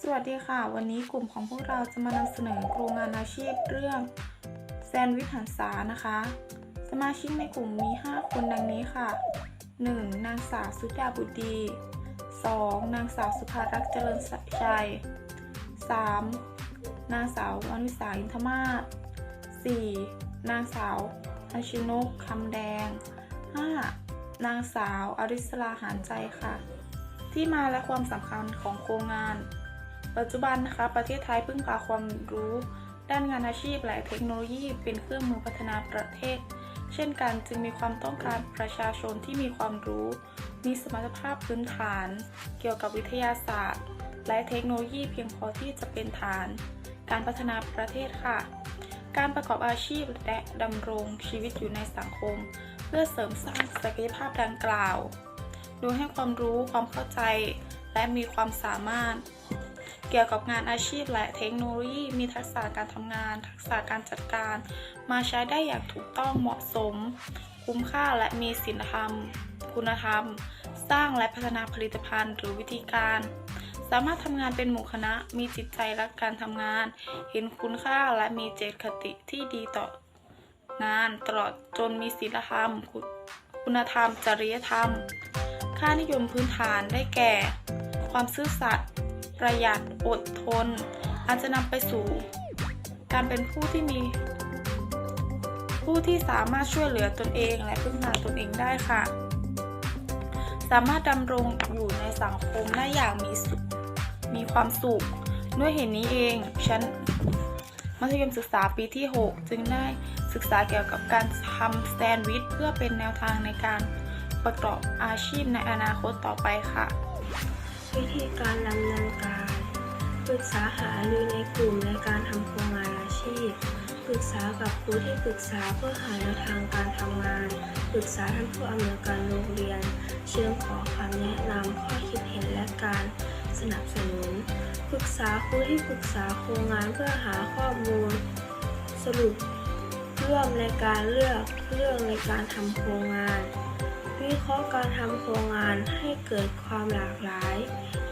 สวัสดีค่ะ วันนี้กลุ่มของพวกเราจะมานำเสนอโครงงานอาชีพเรื่องแซนด์วิชหันษานะคะ สมาชิกในกลุ่มมี 5 คนดังนี้ค่ะ 1. นางสาวสุดาบุตรี 2. นางสาวสุภารักษ์เจริญชัย 3. นางสาววนุสาอินทมาศ 4. นางสาวอาชินกคำแดง 5. นางสาวอริสลาหารใจค่ะ ที่มาและความสำคัญของโครงงาน ปัจจุบันนะคะ ประเทศไทยพึ่งพาความรู้ ด้านงานอาชีพและเทคโนโลยีเป็นเครื่องมือพัฒนาประเทศ เช่นกันจึงมีความต้องการประชาชนที่มีความรู้ มีสมรรถภาพพื้นฐาน เกี่ยวกับวิทยาศาสตร์ และเทคโนโลยีเพียงพอที่จะเป็นฐาน การพัฒนาประเทศค่ะ การประกอบอาชีพและดำรงชีวิตอยู่ในสังคม เพื่อเสริมสร้างศักยภาพดังกล่าว โดยให้ความรู้ความเข้าใจ และมีความสามารถ เกี่ยวกับงานอาชีพและเทคโนโลยี มีทักษะการทำงาน ทักษะการจัดการ มาใช้ได้อย่างถูกต้องเหมาะสม คุ้มค่าและมีศีลธรรม คุณธรรม สร้างและพัฒนาผลิตภัณฑ์หรือวิธีการ สามารถทำงานเป็นหมู่คณะ มีจิตใจรักการทำงาน เห็นคุณค่าและมีเจตคติที่ดีต่องานตลอดจนมีศีลธรรม คุณธรรม จริยธรรม ค่านิยมพื้นฐานได้แก่ ความซื่อสัตย์ ประหยัดอดทน อาจจะนำไปสู่การเป็นผู้ที่มีผู้ที่สามารถช่วยเหลือตนเองและพึ่งพาตนเองได้ค่ะ สามารถดำรงอยู่ในสังคมได้อย่างมีสุขมีความสุข ด้วยเหตุนี้เองฉันมัธยมศึกษาปีที่ 6 จึงได้ศึกษาเกี่ยวกับการทำแซนด์วิชเพื่อเป็นแนวทางในการประกอบอาชีพในอนาคตต่อไปค่ะ วิธีการดำเนินการปรึกษาหารือในกลุ่มในการทำโครงงานอาชีพ ปรึกษากับครูที่ปรึกษาเพื่อหาแนวทางการทำงาน ปรึกษาท่านผู้อำนวยการโรงเรียน เชิญขอคำแนะนำข้อคิดเห็นและการสนับสนุน ปรึกษาครูที่ปรึกษาโครงงานเพื่อหาข้อมูล สรุปร่วมในการเลือกเรื่องในการทำโครงงาน วิเคราะห์การทำโครงงานให้เกิดความหลากหลาย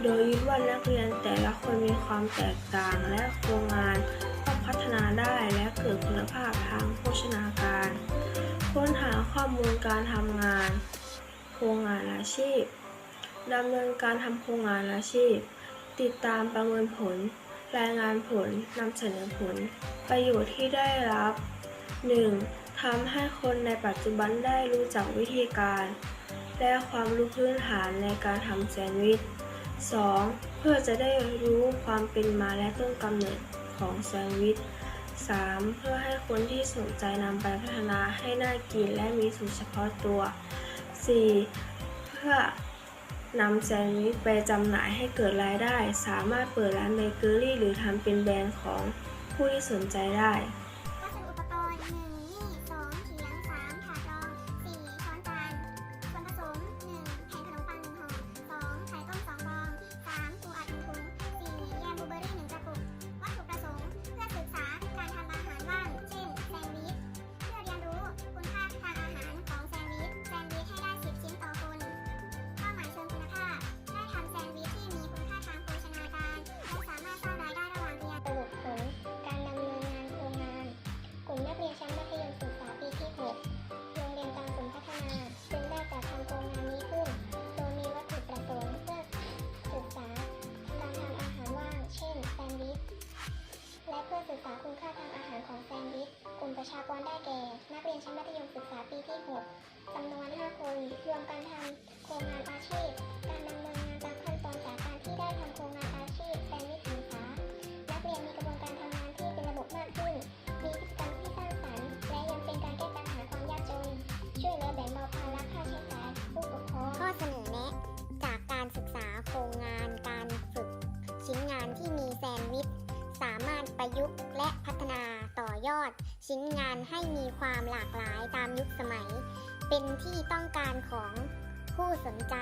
โดยยึดว่านักเรียนแต่ละคนมีความแตกต่างและโครงงานต้องพัฒนาได้และเกิดคุณภาพทางโภชนาการ ค้นหาข้อมูลการทำงาน โครงงานอาชีพดำเนินการทำโครงงานอาชีพ ติดตามประเมินผล รายงานผลนำเสนอผล ประโยชน์ที่ได้รับ 1. ทำให้คนในปัจจุบันได้รู้จักวิธีการ และความรู้พื้นฐานในการทำแซนด์วิช 2. เพื่อจะได้รู้ความเป็นมาและต้นกำเนิดของแซนด์วิช 3. เพื่อให้คนที่สนใจนำไปพัฒนาให้น่ากินและมีสูตรเฉพาะตัว 4. เพื่อนำแซนด์วิชไปจำหน่ายให้เกิดรายได้ สามารถเปิดร้านเบเกอรี่หรือทำเป็นแบรนด์ของผู้ที่สนใจได้ ประชากรได้แก่ นักเรียนชั้นมัธยมศึกษาปีที่ 6จำนวน 5 คน รวมการทำโครงงานอาชีพ การดำเนินงานตามขั้นตอนจากการที่ได้ทำโครงงานอาชีพแซนด์วิชหันษานักเรียนมีกระบวนการทำงานที่เป็นระบบมากขึ้น มีพฤติกรรมที่สร้างสรรค์ และยังเป็นการแก้ปัญหาความยากจน ช่วยเหลือแบ่งเบาภาระค่าใช้จ่ายผู้ปกครองข้อเสนอแนะจากการศึกษาโครงงานการฝึกชิ้นงานที่มีแซนด์วิชสามารถประยุกต์และพัฒนา อยอด ชิ้นงานให้มีความหลากหลายตามยุคสมัย เป็นที่ต้องการของผู้สนใจ